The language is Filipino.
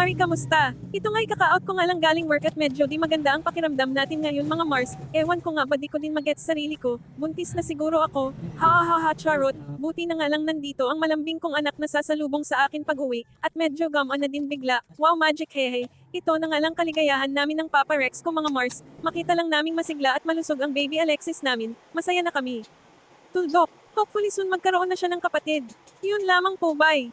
Mari, kamusta? Ito nga'y kaka-out ko nga lang galing work at medyo di maganda ang pakiramdam natin ngayon mga Mars. Ewan ko nga ba di ko din magets sarili ko. Buntis na siguro ako. Ha ha ha ha charot. Buti na nga lang nandito ang malambing kong anak na sasalubong sa akin pag-uwi. At medyo gamaan na din bigla. Wow magic hehe. Ito na nga lang kaligayahan namin ng Papa Rex ko mga Mars. Makita lang naming masigla at malusog ang baby Alexis namin. Masaya na kami. Tuldok. Hopefully soon magkaroon na siya ng kapatid. Yun lamang po bye.